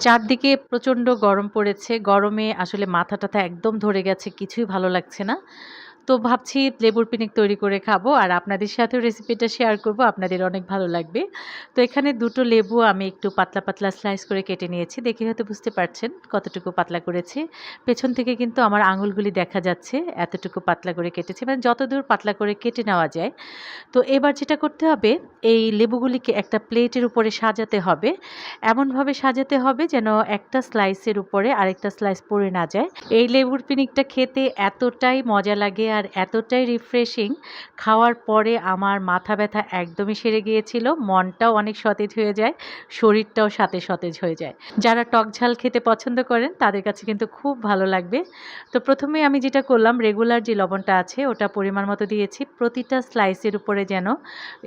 চারদিকে প্রচণ্ড গরম পড়েছে। গরমে আসলে মাথা টাথা একদম ধরে গেছে, কিছুই ভালো লাগছে না। তো ভাবছি লেবুর পিনিক তৈরি করে খাব আর আপনাদের সাথেও রেসিপিটা শেয়ার করব। আপনাদের অনেক ভালো লাগবে। তো এখানে দুটো লেবু আমি একটু পাতলা পাতলা স্লাইস করে কেটে নিয়েছি। দেখে হয়তো বুঝতে পারছেন কতটুকু পাতলা করেছি। পেছন থেকে কিন্তু আমার আঙুলগুলি দেখা যাচ্ছে এতটুকু পাতলা করে কেটেছি। মানে যতদূর পাতলা করে কেটে নেওয়া যায়। তো এবার যেটা করতে হবে, এই লেবুগুলিকে একটা প্লেটের উপরে সাজাতে হবে। এমনভাবে সাজাতে হবে যেন একটা স্লাইসের উপরে আরেকটা স্লাইস পড়ে না যায়। এই লেবুর পিনিকটা খেতে এতটাই মজা লাগে আর এতটাই রিফ্রেশিং খাওয়ার পরে আমার মাথা ব্যথা একদমই সেরে গিয়েছিল, মনটাও অনেক সতেজ হয়ে যায়, শরীরটাও সাথে সতেজ হয়ে যায়। যারা টক ঝাল খেতে পছন্দ করেন, তাদের কাছে কিন্তু খুব ভালো লাগবে। তো প্রথমে আমি যেটা করলাম রেগুলার যে লবণটা আছে, ওটা পরিমাণ মতো দিয়েছি। প্রতিটা স্লাইসের উপরে যেন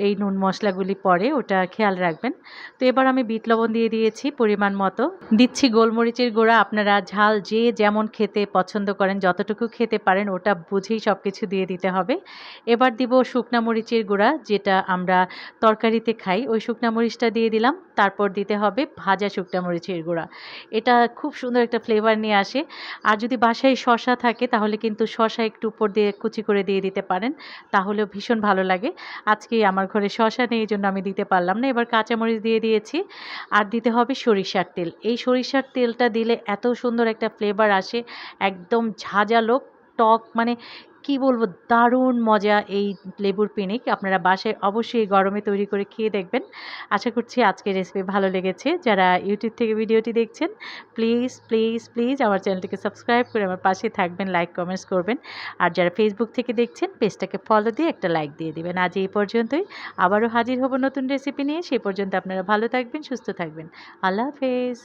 এই নুন মশলাগুলি পড়ে, ওটা খেয়াল রাখবেন। তো এবার আমি বিট লবণ দিয়ে দিয়েছি পরিমাণ মতো। দিচ্ছি গোলমরিচের গুঁড়া, আপনারা ঝাল যে যেমন খেতে পছন্দ করেন, যতটুকু খেতে পারেন, ওটা বুঝেই সব কিছু দিয়ে দিতে হবে। এবার দিব শুকনা মরিচের গুঁড়া, যেটা আমরা তরকারিতে খাই। ওই শুকনা মরিচটা দিয়ে দিলাম, তারপর দিতে হবে ভাজা শুকনা মরিচের গুঁড়া। এটা খুব সুন্দর একটা ফ্লেভার নিয়ে আসে। আর যদি বাসায় শশা থাকে, তাহলে কিন্তু শশা একটু উপর দিয়ে কুচি করে দিয়ে দিতে পারেন। তাহলেও ভীষণ ভালো লাগে। আজকে আমার ঘরে শশা নেই, এই জন্য আমি দিতে পারলাম না। এবার কাঁচামরিচ দিয়ে দিয়েছি। আর দিতে হবে সরিষার তেল। এই সরিষার তেলটা দিলে এত সুন্দর একটা ফ্লেভার আসে। একদম ঝাঁঝালো টক মানে কি বলব, দারুণ মজা এই লেবুর পিনিক। আপনারা বাসায় অবশ্যই গরমে তৈরি করে খেয়ে দেখবেন। আশা করছি আজকের রেসিপি ভালো লেগেছে। যারা ইউটিউব থেকে ভিডিওটি দেখছেন প্লিজ প্লিজ প্লিজ আমার চ্যানেলটিকে সাবস্ক্রাইব করে আমার পাশে থাকবেন লাইক কমেন্টস করবেন। আর যারা ফেসবুক থেকে দেখছেন পেজটাকে ফলো দিয়ে একটা লাইক দিয়ে দিবেন। আজ এই পর্যন্তই। আবারও হাজির হব নতুন রেসিপি নিয়ে। সেই পর্যন্ত আপনারা ভালো থাকবেন, সুস্থ থাকবেন। আল্লাহ হাফেজ।